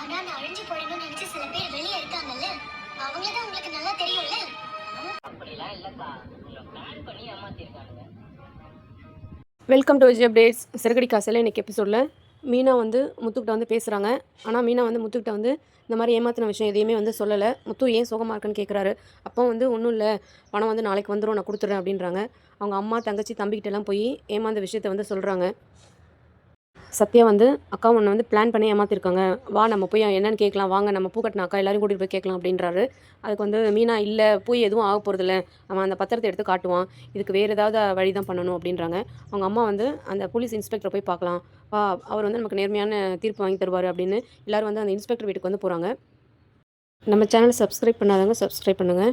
ஆனா நான் அழிஞ்சு போயிடணும்னு நினைச்ச சில பேர் வெளியே இருக்காங்கல்ல? அவங்கள தான் உங்களுக்கு நல்லா தெரியும்ல? அப்படிலாம் இல்லக்கா. உங்களை பிளான் பண்ணி ஏமாத்திருக்கானுங்க. வெல்கம் டு விஜய் அப்டேட்ஸ் சிறுகடி காசில் இன்றைக்கி எபிசோடில் மீனா வந்து முத்துக்கிட்ட வந்து பேசுகிறாங்க ஆனால் மீனா வந்து முத்துக்கிட்ட வந்து இந்த மாதிரி ஏமாத்தின விஷயம் எதையுமே வந்து சொல்லலை. முத்து ஏன் சோகமாக இருக்குன்னு கேட்குறாரு அப்போ வந்து ஒன்றும் இல்லை. பணம் வந்து நாளைக்கு வந்துடும் நான் கொடுத்துட்றேன் அப்படின்றாங்க. அவங்க அம்மா தங்கச்சி தம்பிக்கிட்ட எல்லாம் போய் ஏமாந்த விஷயத்த வந்து சொல்கிறாங்க சத்யா வந்து அக்கா உன்னை வந்து பிளான் பண்ணி ஏமாத்திருக்காங்க. வா நம்ம போய் என்னென்னு கேட்கலாம். வாங்க நம்ம பூ அக்கா எல்லாரும் கூட்டிகிட்டு போய் கேட்கலாம் அப்படின்றாரு. அதுக்கு வந்து மீனா இல்லை போய் எதுவும் ஆக போகிறதில்ல அவன் அந்த பத்திரத்தை எடுத்து காட்டுவான். இதுக்கு வேறு ஏதாவது வழி தான் பண்ணணும் அப்படின்றாங்க. அவங்க அம்மா வந்து அந்த போலீஸ் இன்ஸ்பெக்டரை போய் பார்க்கலாம். வா அவர் வந்து நமக்கு நேர்மையான தீர்ப்பு வாங்கி தருவார் அப்படின்னு எல்லாரும் வந்து அந்த இன்ஸ்பெக்டர் வீட்டுக்கு வந்து போகிறாங்க நம்ம சேனல் சப்ஸ்கிரைப் பண்ணாதவங்க சப்ஸ்கிரைப் பண்ணுங்கள்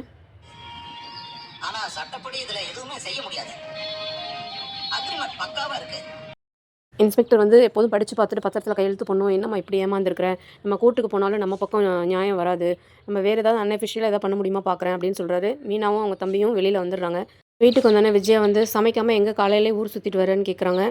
ஆனால் சட்டப்படி இதில் எதுவுமே செய்ய முடியாது. அக்ரிமெண்ட் பக்காவாக இருக்குது இன்ஸ்பெக்டர் வந்து எப்போதும் படித்து பார்த்துட்டு பத்திரத்தில் கையெழுத்து பண்ணுவோம் என்னம்மா இப்படி ஏமாந்துருக்கிறேன் நம்ம கோர்ட்டுக்கு போனாலும் நம்ம பக்கம் நியாயம் வராது. நம்ம வேறு ஏதாவது அன்அஃபிஷியலாக ஏதாவது பண்ண முடியுமா பார்க்குறேன் அப்படின்னு சொல்கிறாரு மீனாவும் அவங்க தம்பியும் வெளியில் வந்துடுறாங்க. வீட்டுக்கு வந்தோடனே விஜயா வந்து சமைக்காமல் எங்கே காலையிலே ஊர் சுற்றிட்டு வரேன்னு கேட்குறாங்க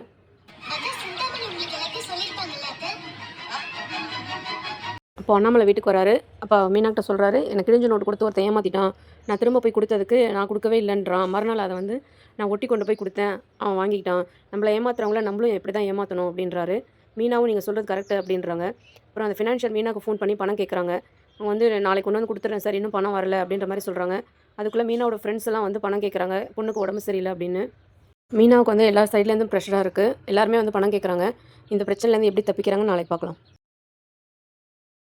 அப்போ அண்ணாமலை வீட்டுக்கு வராரு. அப்போ மீனாக்கிட்ட சொல்கிறாரு எனக்கு கிழிஞ்ச நோட்டு கொடுத்து ஒருத்த ஏமாற்றிட்டான் நான் திரும்ப போய் கொடுத்ததுக்கு நான் கொடுக்கவே இல்லைன்றான். மறுநாள் அதை வந்து நான் ஒட்டி கொண்டு போய் கொடுத்தேன். அவன் வாங்கிக்கிட்டான். நம்மளை ஏமாத்துறவங்கள நம்மளும் எப்படி தான் ஏமாற்றணும் அப்படின்றாரு. மீனாவும் நீங்கள் சொல்கிறது கரெக்டு அப்படின்றாங்க. அப்புறம் அந்த ஃபினான்ஷியல் மீனாக்கு ஃபோன் பண்ணி பணம் கேட்குறாங்க அவங்க வந்து நாளைக்கு கொண்டு வந்து கொடுத்துட்றேன் சார். இன்னும் பணம் வரல. அப்படின்ற மாதிரி சொல்கிறாங்க அதுக்குள்ளே மீனாவோட ஃப்ரெண்ட்ஸ் எல்லாம் வந்து பணம் கேட்குறாங்க பொண்ணுக்கு உடம்பு சரியில்லை அப்படின்னு. மீனாவுக்கு வந்து எல்லா சைட்லேருந்தும் ப்ரெஷராக இருக்குது எல்லாருமே வந்து பணம் கேட்குறாங்க இந்த பிரச்சனைலேருந்து எப்படி தப்பிக்கிறாங்கன்னு நாளைக்கு பார்க்கலாம்.